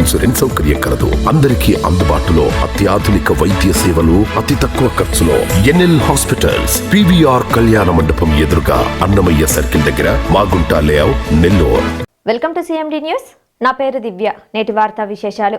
Insurance సౌకర్యం కలదు. అందరికీ అందుబాటులో అత్యాధునిక వైద్య సేవలు అతి తక్కువ ఖర్చులో ఎన్ఎల్ హాస్పిటల్స్ పివిఆర్ కళ్యాణ మండపం ఎదురుగా అన్నమయ్య సర్కిల్ దగ్గర Magunta layout Nellore. Welcome to CMD news. నా పేరు దివ్య. నేటి వార్తా విశేషాలు.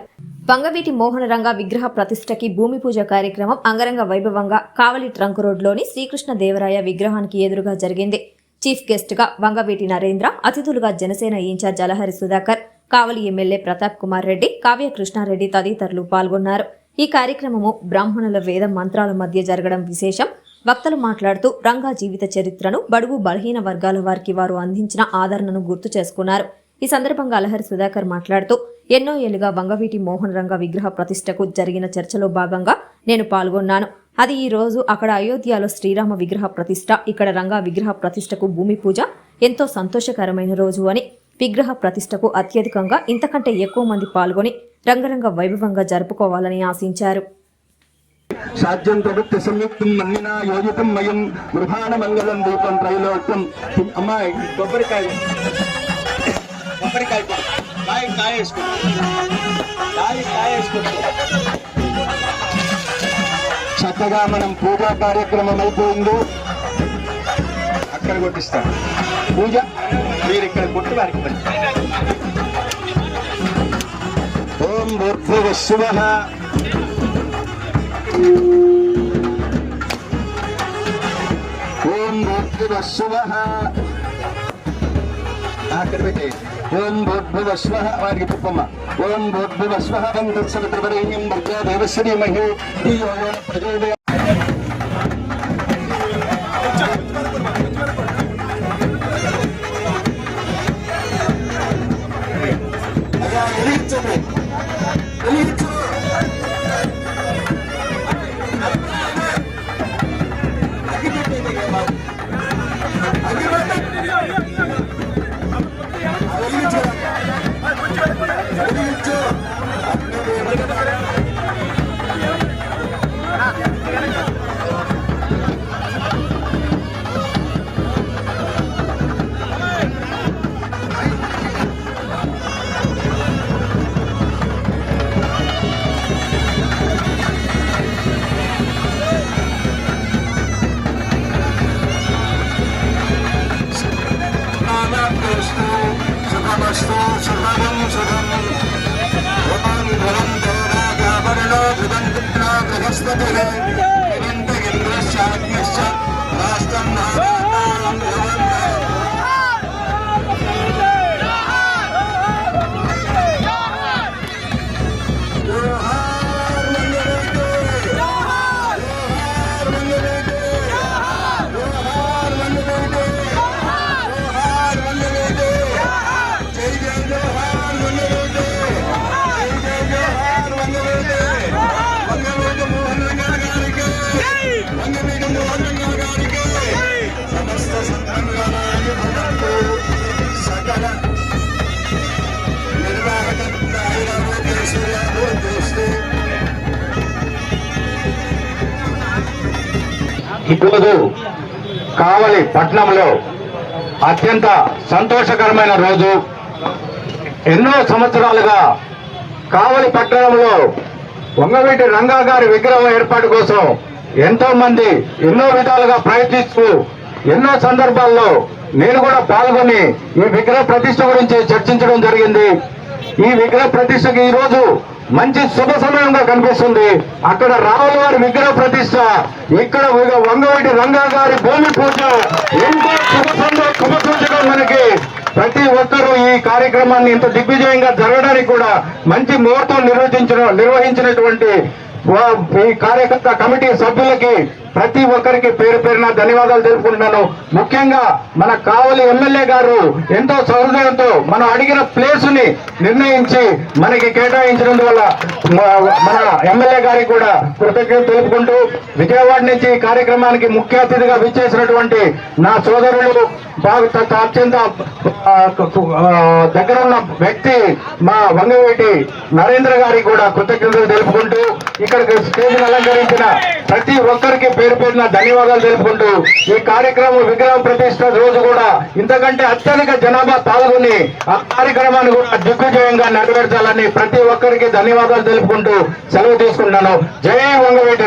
పంగవీటి మోహనరంగ విగ్రహ ప్రతిష్టకి భూమి పూజ కార్యక్రమం అంగరంగ వైభవంగా కావలి ట్రంక్ రోడ్లోని శ్రీకృష్ణ దేవరాయ విగ్రహానికి ఎదురుగా జరిగింది. చీఫ్ గెస్ట్గా వంగవీటి నరేంద్ర అతిథులుగా జనసేన ఇన్ఛార్జ్ అలహరి సుధాకర్ కావలి ఎమ్మెల్యే ప్రతాప్ కుమార్ రెడ్డి కావ్య కృష్ణారెడ్డి తదితరులు పాల్గొన్నారు. ఈ కార్యక్రమము బ్రాహ్మణుల వేద మంత్రాల మధ్య జరగడం విశేషం. వక్తలు మాట్లాడుతూ రంగా జీవిత చరిత్రను బడుగు బలహీన వర్గాల వారికి వారు అందించిన ఆదరణను గుర్తు చేసుకున్నారు. ఈ సందర్భంగా అలహరి సుధాకర్ మాట్లాడుతూ ఎన్నో ఏళ్ళుగా వంగవీటి మోహన్ రంగ విగ్రహ ప్రతిష్టకు జరిగిన చర్చలో భాగంగా నేను పాల్గొన్నాను. అది ఈ రోజు అక్కడ అయోధ్యలో శ్రీరామ విగ్రహ ప్రతిష్ట ఇక్కడ రంగా విగ్రహ ప్రతిష్టకు భూమి పూజ ఎంతో సంతోషకరమైన రోజు అని విగ్రహ ప్రతిష్టకు అత్యధికంగా ఇంతకంటే ఎక్కువ మంది పాల్గొని రంగరంగ వైభవంగా జరుపుకోవాలని ఆశించారు. సాధ్యం ప్రభుత్వ సంయుక్తం మన్నినా యోజితం మయం గృహాణ మంగళం దీపం త్రైలోక్యం. అమ్మాయి కొబ్బరికాయ. కొబ్బరికాయ కాయ కాయ వేసుకో. కాయ కాయ వేసుకో. చక్కగా మనం పూజా కార్యక్రమం అయిపోయింది. అక్కడ కొట్టిస్తాం. పూజ మీరు ఇక్కడ కొట్టి వారికి ఓం భూర్భువ శివ. ఓం భూర్భువ శివ. అక్కడ పెట్టి ఓం భూర్భువ స్వ వారికి చెప్పమ్మ. ఓం భూర్భువ స్వ తత్సవిత్రవరేణ్యం భర్గా దేవశ్రీ మహి ప్రజోదయ ఈరోజు కావలి పట్టణంలో అత్యంత సంతోషకరమైన రోజు. ఎన్నో సంవత్సరాలుగా కావలి పట్టణంలో వంగవీటి రంగా గారి విగ్రహం ఏర్పాటు కోసం ఎంతో మంది ఎన్నో విధాలుగా ప్రయత్నిస్తూ ఎన్నో సందర్భాల్లో నేను కూడా పాల్గొని ఈ విగ్రహ ప్రతిష్ట గురించి చర్చించడం జరిగింది. ఈ విగ్రహ ప్రతిష్టకి ఈ రోజు మంచి శుభ సమయంగా కనిపిస్తుంది. అక్కడ రావులవారి విగ్రహ ప్రతిష్ట. ఇక్కడ వంగవటి రంగా గారి భూమి పూజ. ఎంతో శుభ సంద శుభ సూచకం మనకి. ప్రతి ఒక్కరూ ఈ కార్యక్రమాన్ని ఇంత దిగ్విజయంగా జరగడానికి కూడా మంచి ముహూర్తం నిర్వహించిన నిర్వహించినటువంటి ఈ కార్యకర్త కమిటీ సభ్యులకి ప్రతి ఒక్కరికి పేరు పేరున ధన్యవాదాలు తెలుపుకుంటున్నాను. ముఖ్యంగా మన కావలి ఎమ్మెల్యే గారు ఎంతో సహృదయంతో మనం అడిగిన ప్లేసుని నిర్ణయించి మనకి కేటాయించినందువల్ల మన ఎమ్మెల్యే గారికి కూడా కృతజ్ఞత తెలుపుకుంటూ విజయవాడ నుంచి ఈ కార్యక్రమానికి ముఖ్య అతిథిగా విచ్చేసినటువంటి నా సోదరులు బాగా అత్యంత దగ్గర ఉన్న వ్యక్తి మా వంగవేటి నరేంద్ర గారికి కూడా కృతజ్ఞతలు తెలుపుకుంటూ ఇక్కడికి స్టేజ్ అలంకరించిన ప్రతి ఒక్కరికి పేరు పేరున ధన్యవాదాలు తెలుపుకుంటూ ఈ కార్యక్రమం విగ్రహం ప్రతిష్ట రోజు కూడా ఇంతకంటే అత్యధిక జనాభా పాల్గొని ఆ కార్యక్రమాన్ని కూడా దిగ్విజయంగా నెరవేర్చాలని ప్రతి ఒక్కరికి ధన్యవాదాలు తెలుపుకుంటూ సెలవు తీసుకుంటున్నాను. జై వంగవేటి